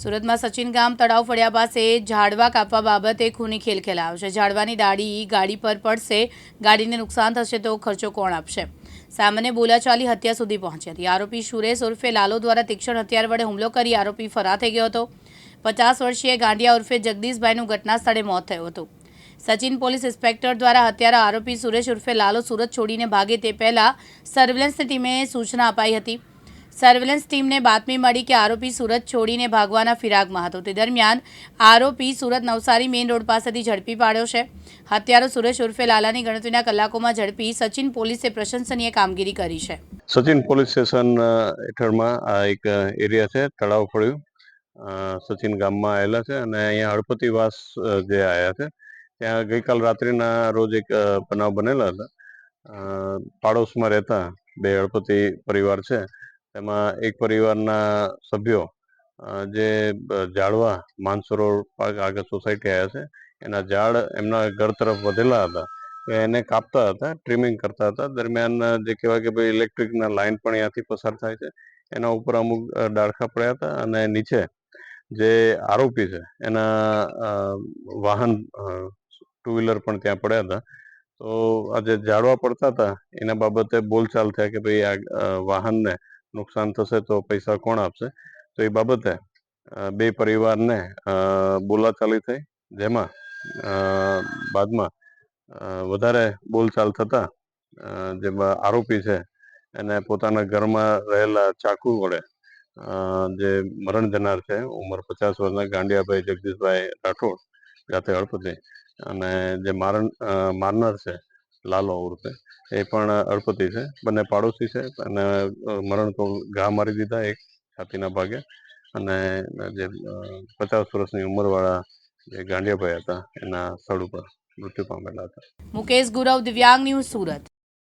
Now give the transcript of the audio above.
સુરતમાં સચિન ગામ તળાવ ફળિયા પાસે ઝાડવા કાપવા બાબતે ખૂની ખેલ ખેલાયો છે. ઝાડવાની દાડી ગાડી પર પડશે. ગાડીને નુકસાન થશે તો ખર્ચો કોણ આપશે? સામાન્ય બોલાચાલી હત્યા સુધી પહોંચી હતી. આરોપી સુરેશ ઉર્ફે લાલો દ્વારા તીક્ષણ હથિયાર વડે હુમલો કરી આરોપી ફરાર થઈ ગયો હતો. પચાસ વર્ષીય ગાંડિયા ઉર્ફે જગદીશભાઈનું ઘટના સ્થળે મોત થયું હતું. સચિન પોલીસ ઇન્સ્પેક્ટર દ્વારા હત્યારા આરોપી સુરેશ ઉર્ફે લાલો સુરત છોડીને ભાગે તે પહેલા સર્વેલન્સની ટીમે સૂચના અપાઈ હતી. સર્વેલન્સ ટીમને બાતમી મળી કે આરોપી સુરત છોડીને ભાગવાના ફિરાગમાં હતો તે દરમિયાન આરોપી સુરત નવસારી મેઇન રોડ પાસેથી ઝડપી પાડ્યો છે. હત્યારો સુરેશ ઉર્ફે લાલાની ગણતરીના કલાકોમાં ઝડપી સચિન પોલીસે પ્રશંસનીય કામગીરી કરી છે. સચિન પોલીસ સ્ટેશન હેઠળમાં આ એક એરિયા છે તળાવ અ, સચિન ગામમાં આવેલા છે અને અહીંયા હળપતિવાસ જે આવ્યા છે ત્યાં ગઈકાલ રાત્રિના રોજ એક બનાવ બનેલા હતા. પાડોશમાં રહેતા બે હળપતિ પરિવાર છે. તેમાં એક પરિવારના સભ્યો જે ઝાડવા માનસરોવર પાર્ક આગળ સોસાયટી આવ્યા છે, એના ઝાડ એમના ઘર તરફ વધેલા હતા. એને કાપતા હતા, ટ્રીમિંગ કરતા હતા. દરમિયાન જે કહેવાય કે ભાઈ ઇલેક્ટ્રિકના લાઇન પણ ત્યાંથી પસાર થાય છે. એના ઉપર અમુક ડાળખા પડ્યા હતા અને નીચે જે આરોપી છે, એના વાહન ટુ વ્હીલર પણ ત્યાં પડ્યા હતા. તો આ જે ઝાડવા પડતા હતા, એના બાબતે બોલચાલ થયા કે ભાઈ આ વાહનને નુકસાન થશે તો પૈસા કોણ આપશે? તો એ બાબતે બે પરિવારને બોલાચાલી થઈ, જેમાં બાદમાં વધારે બોલચાલ થતા જે આરોપી છે, એને પોતાના ઘરમાં રહેલા ચાકુ વડે જે મરણ જનાર છે, ઉંમર પચાસ વર્ષના ગાંડિયાભાઈ જગદીશભાઈ રાઠોડ જાતે હળપતિ અને જે મારણ મારનાર છે લાલો ઉર્ફે એ પણ અળપતિ છે. બંને પાડોશી છે અને મરણ તો ઘા મારી દીધા એક છાતીના ભાગે. અને જે પચાસ વર્ષની ઉંમરવાળા જે ગાંડિયાભાઈ હતા, એના સ્થળ ઉપર મૃત્યુ પામેલા હતા. મુકેશ ગુરવ, દિવ્યાંગ ન્યૂઝ સુરત.